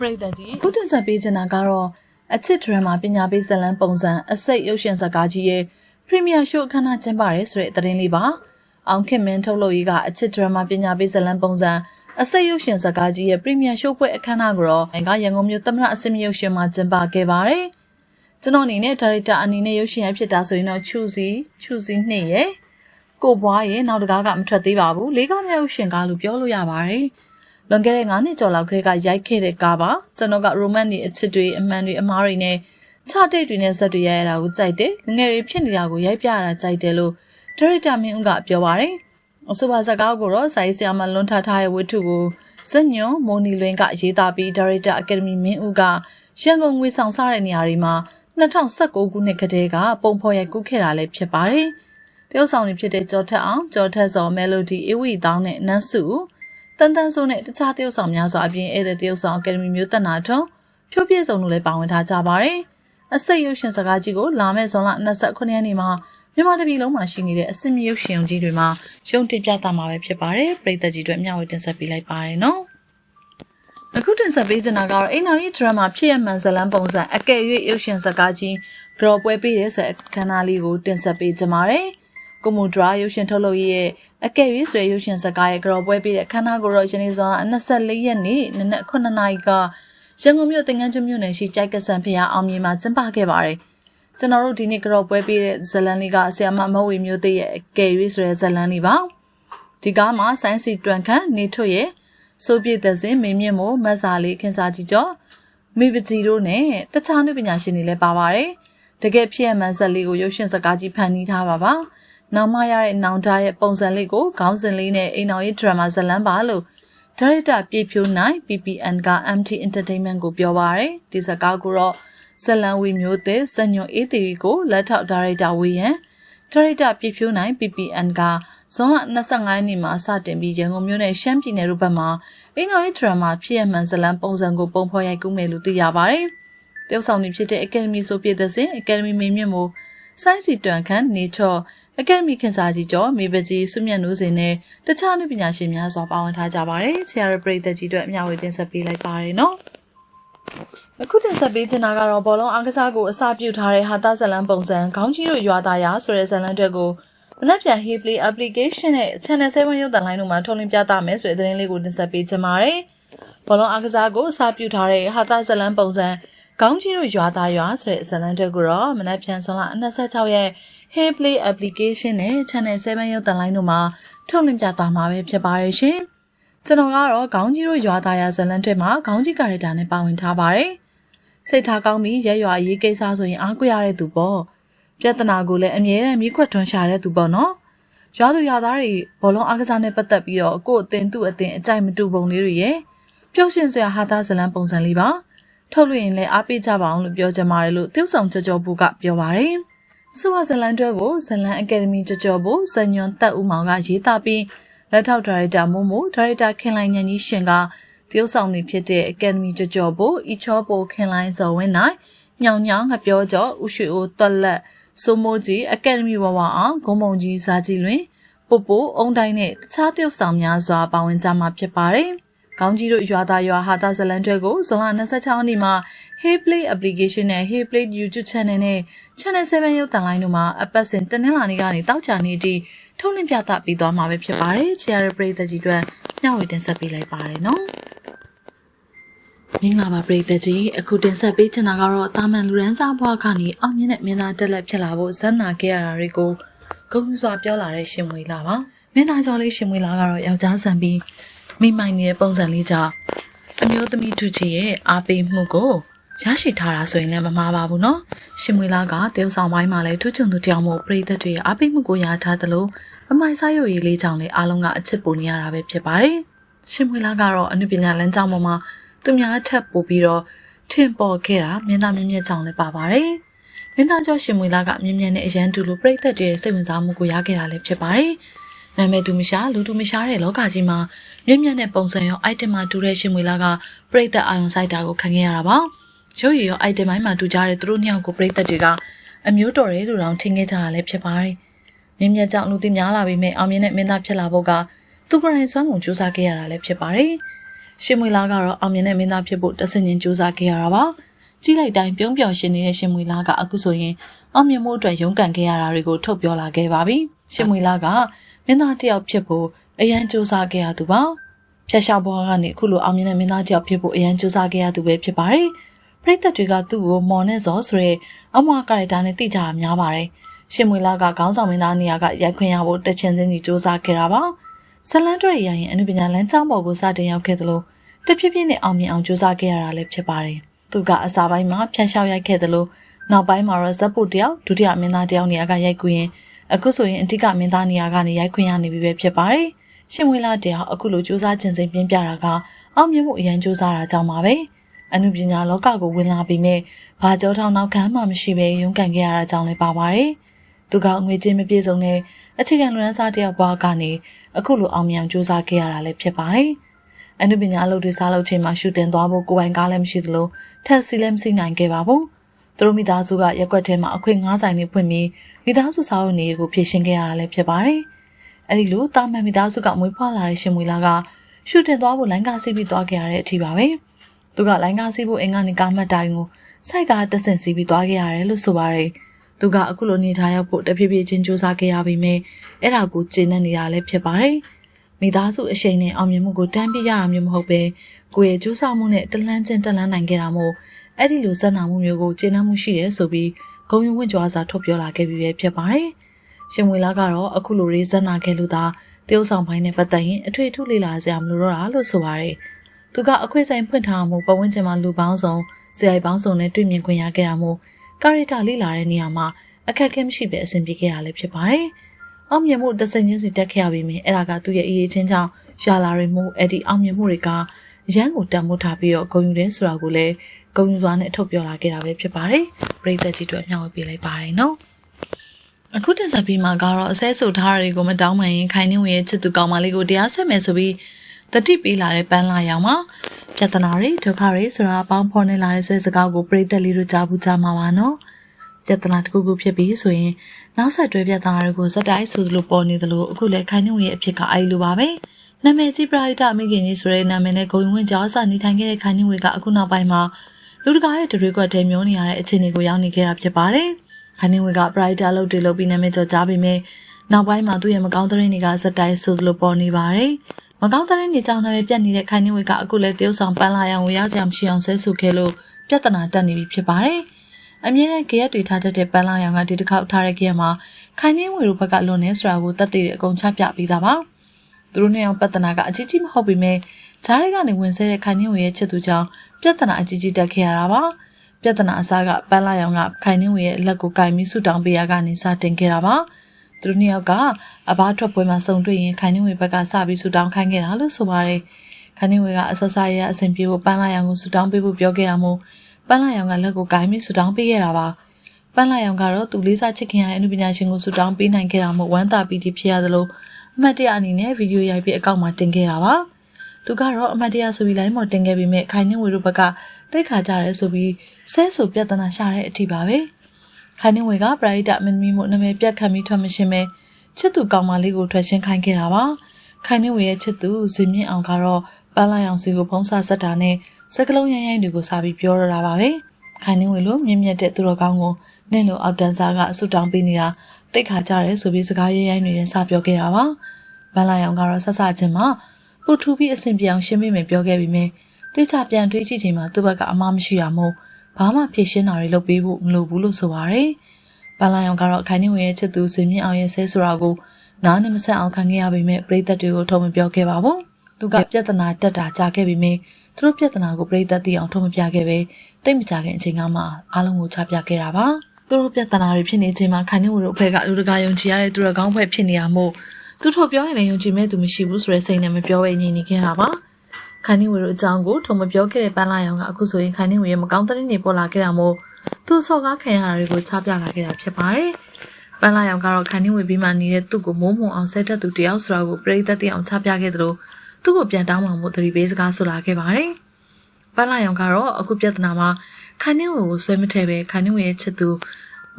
ပရိသတ်ကြီးခုတင်ဆက်ပေးချင်တာကတော့အချစ်ဒရမာပညာပေးဇာတ်လမ်းပုံစံအစိတ်ရုပ်ရှင်ဇာတ်ကားကြီးရဲ့ပရီမီယာရှိုးအခမ်းအနားကျင်းပရဲဆိုတဲ့သတင်းလေးပါအောင်ခင်မင်းထုတ်လုပ်ရေးကအချစ်ဒရမာပညာပေးဇာတ်လမ်းပုံစံအစိတ်ရုပ်ရှင်ဇာတ်ကားကြီးရဲ့ပရီမီယာရှိုးပွဲအခမ်းအနားကိုတော့ငါရန်ကုန်မြို့သမရအစင်မြရုပ်ရှင်မှာကျင်းပခဲ့ပါတယ်ကျွန်တော်အနေနဲ့ဒါရိုက်တာအနေနဲ့ရုပ်ရှင်ရိုက်ဖြစ်တာဆိုရင်တော့ချူစီချူစီနှစ်ရဲ့ကိုဘွားရဲ့နောက်တကားကမထွက်သေးပါဘူးလေးကားမြောက်ရှင်ကားလို့ပြောလို့ရပါတယ် လွန်ခဲ့တဲ့9နှစ်ကျော်လောက်ကလေးကရိုက်ခဲ့တဲ့ကားပါကျွန်တော်က romance တွေအချစ်တွေအမှန်တွေအမားတွေနဲ့ချတိတ်တွေနဲ့ဇက်တွေရိုက်ရတာကိုကြိုက်တယ်ငငယ်တွေဖြစ်နေတာကိုရိုက်ပြရတာကြိုက်တယ်လို့ဒါရိုက်တာမင်းဦးကပြောပါတယ်အဆိုပါဇာတ်ကားကိုတော့စာရေးဆရာမလွန်ထားထားရဲ့ဝတ္ထုကိုဇညွန်မိုနီလွင်ကရေးသားပြီးဒါရိုက်တာအကယ်ဒမီမင်းဦးကရန်ကုန်ငွေဆောင်စားတဲ့နေရာတွေမှာ2019ခုနှစ်ကတည်းကပုံဖော်ရိုက်ကူးခဲ့တာလည်းဖြစ်ပါတယ်။တရုတ်ဆောင်တွေဖြစ်တဲ့ကြော်ထက်အောင်ကြော်ထက်စော်မဲလိုဒီအေဝီတောင်းနဲ့နန်းစု တန်တန်ဆိုးနဲ့တခြားတရုတ်ဆောင်များစွာအပြင်ဧည့်သည်တရုတ်ဆောင်အကယ်ဒမီမျိုးတက်နာထုံဖြိုးပြည့်စုံတို့လည်းပါဝင်ထားကြပါတယ်။အစိတ်ရုပ်ရှင်စကားကြီးကိုလာမယ့်ဇွန်လ29ရက်နေ့မှာမြန်မာတပြည်လုံးမှာရှိနေတဲ့အစင်မြရုပ်ရှင်ကြီးတွေမှာရုံတင်ပြသမှာပဲဖြစ်ပါတယ်။ပြည်သက်ကြီးတွေမျှဝေတင်ဆက်ပေးလိုက်ပါတယ်နော်။အခုတင်ဆက်ပေးချင်တာကတော့အိမ်တော်ကြီးဒရမာဖြစ်ရမှန်ဇလန်းပုံစံအကယ်၍ရုပ်ရှင်စကားကြီးဂရော်ပွဲပေးတဲ့ဆိုအခမ်းအနားလေးကိုတင်ဆက်ပေးကြပါမယ်။ ကိုမူဒရာရုပ်ရှင်ထုတ်လုပ်ရေးရဲ့အကယ်၍ဆွေရုပ်ရှင်စကားရဲ့ဂရော်ပွဲပေးတဲ့အခမ်းအနားကိုတော့ယနေ့ဇွန်လ24ရက်နေ့နနက်9နာရီကရန်ကုန်မြို့တင်ငန်းကျွမြို့နယ်ရှိကြိုက်ကဆန်ဖျားအောင်မြေမှာကျင်းပခဲ့ပါတယ်။ကျွန်တော်တို့ဒီနေ့ဂရော်ပွဲပေးတဲ့ဇလန်လေးကဆီယမမဝေမျိုးသိရဲ့အကယ်၍ဆိုတဲ့ဇလန်လေးပါ။ဒီကားမှာဆိုင်းစီတွန်ခန့်နေထွတ်ရဲ့ဆိုပြည့်သက်စင်မင်းမြင့်မို့မတ်စာလေးခင်းစားကြည့်ကြောမိပကြီးတို့နဲ့တခြားနှုပညာရှင်တွေလည်းပါပါတယ်။တကယ်ဖြစ်ရမှန်ဆက်လေးကိုရုပ်ရှင်စကားကြီးဖန်တီးထားပါပါ။ နောက်မှရတဲ့နောင်တရဲ့ပုံစံလေးကိုခေါင်းစဉ်လေးနဲ့အိမ်တော်ရေးဒရမာဇလန်းပါလို့ဒါရိုက်တာပြေဖြိုးနိုင် PPN က MT Entertainment ကိုပြောပါရယ်ဒီစကားကိုတော့ဇလန်ဝီမျိုးသစ်စညွန်အေးတီကိုလက်ထောက်ဒါရိုက်တာဝေယံဒါရိုက်တာပြေဖြိုးနိုင် PPN ကဇွန်လ25ရက်နေ့မှာစတင်ပြီးရန်ကုန်မြို့နယ်ရှမ်းပြည်နယ်တို့ဘက်မှာအင်္ဂါရီဒရမာဖြစ်ရမှန်ဇလန်ပုံစံကိုပုံဖော်ရိုက်ကူးမယ်လို့သိရပါတယ်။တရုတ်ဆောင်တွေဖြစ်တဲ့ Academy ဆိုပြတဲ့စဉ် Academy မင်းမြင့်မို့စိုင်းစီတွန်ခန့်နေချော့ အကယ်ဒမီခင်စာကြီးကျော်မေပကြီးစွမြတ်နိုးစင်နဲ့တခြားအနုပညာရှင်များစွာပါဝင်ထားကြပါတယ်။ဆရာရပရိသတ်ကြီးတို့အမျှဝေတင်ဆက်ပေးလိုက်ပါတယ်နော်။အခုတင်ဆက်ပေးချင်တာကတော့ဘောလုံးအားကစားကိုအစပြုထားတဲ့ဟာတာဇလန်ပုံစံခေါင်းကြီးတို့ရွာသားရဆိုတဲ့ဇလန်တွေကိုမနက်ဖြန် Heplay application နဲ့ Channel 7ရုပ်သံလိုင်းတို့မှာထုတ်လွှင့်ပြသမယ်ဆိုတဲ့သတင်းလေးကိုတင်ဆက်ပေးချင်ပါတယ်။ဘောလုံးအားကစားကိုအစပြုထားတဲ့ဟာတာဇလန်ပုံစံ ခေါင်းကြီးတို့ရွာသားရွာဆိုတဲ့ဇလန်တွေကိုတော့မနက်ဖြန်ဇွန်လ26ရက် Hey Play application နဲ့ Channel 7ရုပ်သံလိုင်းတို့မှာထုတ်လွှင့်ပြသမှာပဲဖြစ်ပါရဲ့ရှင်။ကျွန်တော်ကတော့ခေါင်းကြီးတို့ရွာသားရဇလန်တွေမှာခေါင်းကြီးကာရက်တာနဲ့ပါဝင်ထားပါတယ်။စိတ်ထားကောင်းပြီးရဲရွာအရေးကိစ္စဆိုရင်အားကိုရတဲ့သူပေါ့။ပြဿနာကိုလည်းအမြဲတမ်းမိခွက်ထွန်းရှာတဲ့သူပေါ့နော်။ရွာသူရွာသားတွေဘောလုံးအားကစားနဲ့ပတ်သက်ပြီးတော့ကို့အတင်သူ့အတင်အကြိုက်မတူပုံလေးတွေရဲ့ပျော်ရွှင်စရာဟာသားဇလန်ပုံစံလေးပါ။ ထုတ်လို့ရင်လည်းအားပေးကြပါအောင်လို့ပြောကြပါတယ်လို့ tiêu ဆောင်ကြော်ကြော်ဘူးကပြောပါတယ်။ဆိုပါဇလန်တွဲကိုဇလန်အကယ်ဒမီကြော်ကြော်ဘူးဇညွန်တက်ဦးမောင်ကရေးသားပြီးလက်ထောက်ဒါရိုက်တာမိုးမိုဒါရိုက်တာခင်လိုင်းညန်ကြီးရှင်ကတရုတ်ဆောင်နေဖြစ်တဲ့အကယ်ဒမီကြော်ကြော်ဘူးအီချောပိုခင်လိုင်းဇော်ဝင်းနိုင်ညောင်ညောင်ငပြောကျော်ဥရွှေအိုတွက်လက်စိုးမိုးကြီးအကယ်ဒမီဝဝအောင်ဂုံမုံကြီးဇာကြီးလွင်ပို့ပို့အုံတိုင်းနဲ့တခြားတရုတ်ဆောင်များစွာပါဝင်ကြမှာဖြစ်ပါတယ်။ ကောင်းကြီးတို့ရွာသားရွာဟာတာဇလန်တွဲကိုဇွန်လ26ရက်နေ့မှာ Hey Play application နဲ့ Hey Play YouTube channel နဲ့ Channel 7ရုပ်သံလိုင်းတို့မှာအပတ်စဉ်တနင်္လာနေ့ကနေတောက်ကြနေ့အထိထုတ်လွှင့်ပြသပေးသွားမှာပဲဖြစ်ပါတယ်။ Cherry ပရိသတ်ကြီးတို့မျှဝေတင်ဆက်ပေးလိုက်ပါတယ်နော်။မင်္ဂလာပါပရိသတ်ကြီးအခုတင်ဆက်ပေးချင်တာကတော့တာမန်လူရန်စားဘွားကနေအောင်မြင်တဲ့မင်းသားတက်လက်ဖြစ်လာဖို့ဇက်နာခဲ့ရတာတွေကိုဂုဏ်စွာပြောလာတဲ့ရှင်မွေလာပါမင်းသားကျော်လေးရှင်မွေလာကတော့ယောက်ျားဆန်ပြီး မိမိုင်နေတဲ့ပုံစံလေးကြောင့်အမျိုးသမီးသူကြီးရဲ့အားပေးမှုကိုရရှိထားတာဆိုရင်လည်းမမှားပါဘူးနော်ရှင်မွေလာကတရုတ်ဆောင်ပိုင်းမှာလည်းထူးချွန်သူတယောက်မို့ပရိသတ်တွေအားပေးမှုကိုရထားသလိုအမိုင်စားရုပ်ရည်လေးကြောင့်လည်းအားလုံးကအချစ်ပူနေရတာပဲဖြစ်ပါတယ်ရှင်မွေလာကတော့အနုပညာလမ်းကြောင်းပေါ်မှာသူများထပ်ပို့ပြီးတော့ထင်ပေါ်ခဲ့တာမြင်သားမြင်မြင်ကြောင့်လည်းပါပါတယ်မင်းသားကျော်ရှင်မွေလာကမြင်မြန်နဲ့အရန်တူလိုပြိသက်တွေစိတ်ဝင်စားမှုကိုရခဲ့တာလည်းဖြစ်ပါတယ်။နာမည်တူမရှာလူတူမရှာတဲ့လောကကြီးမှာ မြင်းမြန်းနဲ့ပုံစံရော item မှာတူတဲ့ရှင်မွေလာကပြိသက်အာယုံစိုက်တာကိုခံခဲ့ရတာပါ။ရုပ်ရည်ရော item ပိုင်းမှာတူကြတဲ့သူတို့နှစ်ယောက်ကိုပြိသက်တွေကအမျိုးတော်တယ်လို့တောင်ထင်ခဲ့ကြတာလည်းဖြစ်ပါတယ်။မြင်းမြန်းကြောင့်လူသိများလာပြီးမြအောင်မြင်တဲ့မင်းသားဖြစ်လာဖို့ကသူကိုယ်တိုင်စွမ်းကုန်စူးစမ်းခဲ့ရတာလည်းဖြစ်ပါတယ်။ရှင်မွေလာကတော့အောင်မြင်တဲ့မင်းသားဖြစ်ဖို့တဆင်ချင်းကြိုးစားခဲ့ရတာပါကြီးလိုက်တိုင်းပြုံးပြောင်ရှင်နေတဲ့ရှင်မွေလာကအခုဆိုရင်အောင်မြင်မှုအတွက်ရုန်းကန်ခဲ့ရတာတွေကိုထုတ်ပြောလာခဲ့ပါပြီရှင်မွေလာကမင်းသားတစ်ယောက်ဖြစ်ဖို့ အရန်ကြိုးစားခဲ့ရသူပါဖျက်ရှားဘွားကနေအခုလိုအောင်မြင်တဲ့မင်းသားတစ်ယောက်ဖြစ်ဖို့အရန်ကြိုးစားခဲ့ရသူပဲဖြစ်ပါတယ်ပရိသတ်တွေကသူ့ကိုမော်နဲ့ဇော်ဆိုတဲ့အမွာကာရက်တာနဲ့တိကျတာများပါတယ်ရှင်မွေလာကခေါင်းဆောင်မင်းသားနေရာကရိုက်ခွင့်ရဖို့တချင်စင်းကြီးစူးစမ်းခဲ့တာပါဇလန်တွရဲ့ရရင်အနုပညာလမ်းကြောင်းပေါ်ကိုစတင်ရောက်ခဲ့သလိုတဖြည်းဖြည်းနဲ့အောင်မြင်အောင်စူးစမ်းခဲ့ရတာလည်းဖြစ်ပါတယ်သူကအစာပိုင်းမှာဖျက်ရှောက်ရိုက်ခဲ့သလိုနောက်ပိုင်းမှာတော့ဇက်ပုတ်တယောက်ဒုတိယမင်းသားတယောက်နေရာကရိုက်ကူရင်အခုဆိုရင်အတိကမင်းသားနေရာကနေရိုက်ခွင့်ရနေပြီပဲဖြစ်ပါတယ် ရှင်မွေလာတယောက်အခုလိုစူးစမ်းခြင်းစိန်ပြင်းပြတာကအောင်မြင်မှုအရင်စူးစမ်းတာကြောင့်ပါပဲအနုပညာလောကကိုဝင်လာပြီးမြဲဘာကြောထောင်နောက်ခံမှမရှိဘဲရုန်းကန်ခဲ့ရတာကြောင့်လည်းပါပါတယ်။သူကငွေကြေးမပြေဆုံးတဲ့အခြေခံလူရန်စားတယောက်ဘွားကနေအခုလိုအောင်မြင်စူးစမ်းခဲ့ရတာလည်းဖြစ်ပါတယ်။အနုပညာအလုပ်တွေစားလုပ်ချိန်မှာရှူတင်သွားဖို့ကိုယ်ပိုင်ကားလည်းမရှိသလိုထက်စီလည်းမရှိနိုင်ခဲ့ပါဘူး။သူတို့မိသားစုကရက်ွက်ထဲမှာအခွင့်ငားဆိုင်တွေဖွင့်ပြီးမိသားစုစားဝတ်နေရေးကိုဖြည့်ရှင်းခဲ့ရတာလည်းဖြစ်ပါတယ်။ အဲဒီလိုတာမန်မိသားစုကမွေးဖွားလာတဲ့ရှင်မွေလာကရှူတင်သွားဖို့လိုင်းကားစီးပြီးသွားခဲ့ရတဲ့အထိပါပဲ။သူကလိုင်းကားစီးဖို့အင်ကနေကားမှတ်တိုင်းကိုစိုက်ကားတဆင့်စီးပြီးသွားခဲ့ရတယ်လို့ဆိုပါတယ်။သူကအခုလိုနေထားရောက်ဖို့တဖြည်းဖြည်းချင်းစူးစမ်းခဲ့ရပြီးမြဲအဲ့ဒါကိုကျင့်နေနေတာလည်းဖြစ်ပါတယ်။မိသားစုအရှိန်နဲ့အောင်မြင်မှုကိုတန်းပြရတာမျိုးမဟုတ်ပဲကိုယ့်ရဲ့ကြိုးစားမှုနဲ့တလန်းချင်းတလန်းနိုင်ခဲ့တာမို့အဲ့ဒီလိုစံနာမှုမျိုးကိုကျင့်နှံမှုရှိတယ်ဆိုပြီးဂုံယူဝင့်ကြွားစာထုတ်ပြောလာခဲ့ပြီးပဲဖြစ်ပါတယ်။ ရှင်ဝေလာကတော့အခုလိုရေးဇက်နာခဲ့လို့သာတရုတ်ဆောင်ပိုင်းနဲ့ပတ်သက်ရင်အထွေထူးလေ့လာစရာမလိုတော့တာလို့ဆိုပါတယ်။သူကအခွင့်ဆိုင်ဖွင့်ထားမှုပတ်ဝန်းကျင်မှာလူပေါင်းစုံဇယိုက်ပေါင်းစုံနဲ့တွေ့မြင်ခွင့်ရခဲ့တာမို့ကာရီတာလိလာတဲ့နေရာမှာအခက်အခဲမရှိပဲအဆင်ပြေခဲ့ရလည်းဖြစ်ပါတယ်။အောင်မြင်မှုတစိမ့်ချင်းစီတက်ခဲ့ရပြီးမြင်အဲ့ဒါကသူ့ရဲ့အရေးချင်းကြောင့်ရှာလာရမှုအဲ့ဒီအောင်မြင်မှုတွေကရန်ကိုတံမိုးထားပြီးတော့ဂုံယူတယ်ဆိုတာကိုလည်းဂုံယူစွာနဲ့ထုတ်ပြောလာခဲ့တာပဲဖြစ်ပါတယ်။ပရိသတ်ကြီးတို့မျှဝေပေးလိုက်ပါတယ်နော်။ အခုတင်ဆက်ပြီးမှာကတော့အစဲဆူထားတာတွေကိုမတောင်းမှရင်ခိုင်နှင်းဝင်ရဲ့ချစ်သူကောင်မလေးကိုတရားဆွဲမယ်ဆိုပြီးတတိပေးလာတဲ့ပန်းလာရောင်မှာပြဿနာတွေဒုက္ခတွေဆိုတာပေါင်းဖော်နေလာတဲ့ဆွဲစကားကိုပြိသက်လေးတို့ကြားဘူးကြားမှာပါနော်ပြဿနာတစ်ခုခုဖြစ်ပြီးဆိုရင်နောက်ဆက်တွဲပြဿနာတွေကိုဇက်တိုက်ဆိုသလိုပေါ်နေသလိုအခုလည်းခိုင်နှုံရဲ့အဖြစ်ကအဲ့လိုပါပဲနာမည်ကြီးပရိဒအမိခင်ကြီးဆိုတဲ့နာမည်နဲ့ဂုံဝင်ကြောစနေထိုင်ခဲ့တဲ့ခိုင်နှုံကအခုနောက်ပိုင်းမှာလူတကာရဲ့ဒရွေကွက်တဲမျိုးနေရတဲ့အခြေအနေကိုရောက်နေခဲ့တာဖြစ်ပါတယ် ခိုင်နှုံကပရိဒလုပ်တွေလုပ်ပြီးနာမည်ကျော်ကြားပေမဲ့နောက်ပိုင်းမှာသူ့ရဲ့မကောင်းတဲ့တွေကဇက်တိုက်ဆိုသလိုပေါ်နေပါတယ်မကောင်းတဲ့နေကြောင်နာပဲပြတ်နေတဲ့ခိုင်နေဝေကအခုလည်းတရုတ်ဆောင်ပန်းလာရန်ကိုရစရာမရှိအောင်ဆဲဆူခဲ့လို့ပြဿနာတက်နေပြီဖြစ်ပါတယ်။အမြဲတမ်းကြရက်တွေထားတတ်တဲ့ပန်းလာရန်ကဒီတစ်ခေါက်ထားတဲ့ကြရက်မှာခိုင်နေဝေတို့ဘက်ကလွန်နေဆိုတာကိုတက်သေးတဲ့အကုန်ချပြပြီးသားပါ။သူတို့နဲ့အောင်ပြဿနာကအကြီးကြီးမဟုတ်ပေမဲ့ဂျားရီကနေဝင်ဆဲတဲ့ခိုင်နေဝေရဲ့ချစ်သူကြောင့်ပြဿနာအကြီးကြီးတက်ခဲ့ရတာပါ။ ပြဿနာအစားကပန်းလာရန်ကခိုင်နေဝေရဲ့လက်ကိုကင်ပြီးဆူတောင်းပေးရကနေစတင်ခဲ့တာပါ။သူတို့နှစ်ယောက်ကအဘထွက်ပွဲမှာစုံတွေ့ရင်ခိုင်နှင်းဝေဘက်ကစပြီးဆူတောင်းခိုင်းခဲ့တာလို့ဆိုပါတယ်။ခိုင်နှင်းဝေကအဆဆရအဆင်ပြေဖို့ပန်းလာရောင်ကိုဆူတောင်းပေးဖို့ပြောခဲ့တာမို့ပန်းလာရောင်ကလက်ကိုကိုင်းပြီးဆူတောင်းပေးခဲ့တာပါ။ပန်းလာရောင်ကတော့သူလေးစားချစ်ခင်ရတဲ့အနုပညာရှင်ကိုဆူတောင်းပေးနိုင်ခဲ့တာမို့ဝမ်းသာပီတိဖြစ်ရသလိုအမှတ်တရအနေနဲ့ဗီဒီယိုရိုက်ပြီးအကောင့်မှာတင်ခဲ့တာပါ။သူကတော့အမှတ်တရဆိုပြီးလိုင်းမော်တင်ခဲ့ပြီးမြဲခိုင်နှင်းဝေတို့ဘက်က တိတ်ခါကြရဲဆိုပြီးဆဲဆိုပြဿနာရှာတဲ့အထိပါပဲ။ခိုင်နှင်းဝေကပရိဒမင်းမီမှုနာမည်ပြတ်ခံပြီးထွက်မရှင်ပဲချစ်သူကောင်မလေးကိုထွက်ရှင်းခိုင်းခဲ့တာပါခိုင်နှင်းဝေရဲ့ချစ်သူဇင်မြင့်အောင်ကတော့ပန်းလိုက်အောင်စီကိုဖုံးဆဆက်တာနဲ့စကလုံးရိုင်းရိုင်းတွေကိုစာပြီးပြောရတာပါပဲခိုင်နှင်းဝေလိုမြင့်မြတ်တဲ့သူတော်ကောင်းကိုနင့်လိုအောက်တန်းစားကအဆူတောင်းပေးနေတာတိတ်ခါကြတယ်ဆိုပြီးစကားရိုင်းရိုင်းတွေနဲ့စပြောခဲ့တာပါပန်းလိုက်အောင်ကတော့ဆက်ဆချင်းမှာပူထူပြီးအဆင်ပြေအောင်ရှင်းပေးမယ်ပြောခဲ့ပြီးမြဲ တိကျပြန်တွေးကြည့်ချိန်မှာသူ့ဘက်ကအမားမရှိရမို့ဘာမှဖြည့်ရှင်းတာတွေလုပ်ပေးဖို့မလိုဘူးလို့ဆိုပါရယ်။ပန်လာယောင်ကတော့ခိုင်နေဝင်ရဲ့ချစ်သူစင်မြင့်အောင်ရဲ့ဆဲဆိုတာကိုနားနဲ့မဆက်အောင်ခံခဲ့ရပေမဲ့ပရိသတ်တွေကိုထုံမပြောခဲ့ပါဘူး။သူကပြဿနာတက်တာကြာခဲ့ပေမဲ့သူတို့ပြဿနာကိုပရိသတ်သိအောင်ထုံမပြခဲ့ပဲတိတ်မကြခင်အချိန်ကမှအားလုံးကိုချပြခဲ့တာပါ။သူတို့ပြဿနာတွေဖြစ်နေချိန်မှာခိုင်နေဝင်တို့အဖွဲ့ကလူတကာယုံကြည်ရတဲ့သူတော်ကောင်းဖွဲ့ဖြစ်နေရမို့သူတို့ပြောရင်လည်းယုံကြည်မဲ့သူမရှိဘူးဆိုတဲ့စိတ်နဲ့မပြောဘဲညင်နေခဲ့တာပါ။ ခိုင်နှင်းဝေတို့အကြောင်းကိုထုံမပြောခဲ့တဲ့ပန်းလာရောင်ကအခုဆိုရင်ခိုင်နှင်းဝေရဲ့မကောင်းတဲ့နေပေါ်လာခဲ့တာမို့သူစော်ကားခံရတာတွေကိုချပြလာခဲ့တာဖြစ်ပါတယ်။ပန်းလာရောင်ကတော့ခိုင်နှင်းဝေပြီးမှနေတဲ့သူ့ကိုမိုးမုံအောင်ဆက်တက်သူတယောက်ဆိုတာကိုပြိသက်တအောင်ချပြခဲ့သလိုသူ့ကိုပြန်တောင်းမှမို့သတိပေးစကားဆိုလာခဲ့ပါတယ်။ပန်းလာရောင်ကတော့အခုပြဿနာမှာခိုင်နှင်းဝေကိုဆွဲမထည့်ပဲခိုင်နှင်းဝေရဲ့ချစ်သူ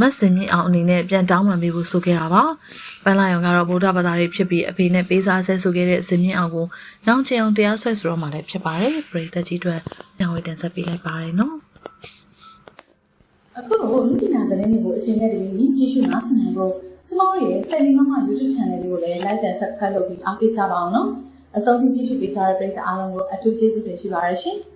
မတ်စင်မြင့်အောင်အနေနဲ့ပြန်တောင်းပန်ပေးဖို့ဆိုခဲ့တာပါပန်းလာရောင်ကတော့ဗုဒ္ဓဘာသာတွေဖြစ်ပြီးအဖေနဲ့ပေးစားဆဲဆိုခဲ့တဲ့စင်မြင့်အောင်ကိုနောင်ချင်အောင်တရားဆွဲဆိုတော့မှလည်းဖြစ်ပါတယ်ပရိသတ်ကြီးတို့ညဝေတင်ဆက်ပေးလိုက်ပါတယ်နော်အခုတော့လူပညာသတင်းတွေကိုအချိန်နဲ့တပြေးညီကြည့်ရှုနားဆင်နိုင်ဖို့ကျမတို့ရဲ့ Selling Mama YouTube Channel လေးကိုလည်း Like and Subscribe လုပ်ပြီးအားပေးကြပါအောင်နော်အဆုံးထိကြည့်ရှုပေးကြတဲ့ပရိသတ်အားလုံးကိုအထူးကျေးဇူးတင်ရှိပါရရှင်။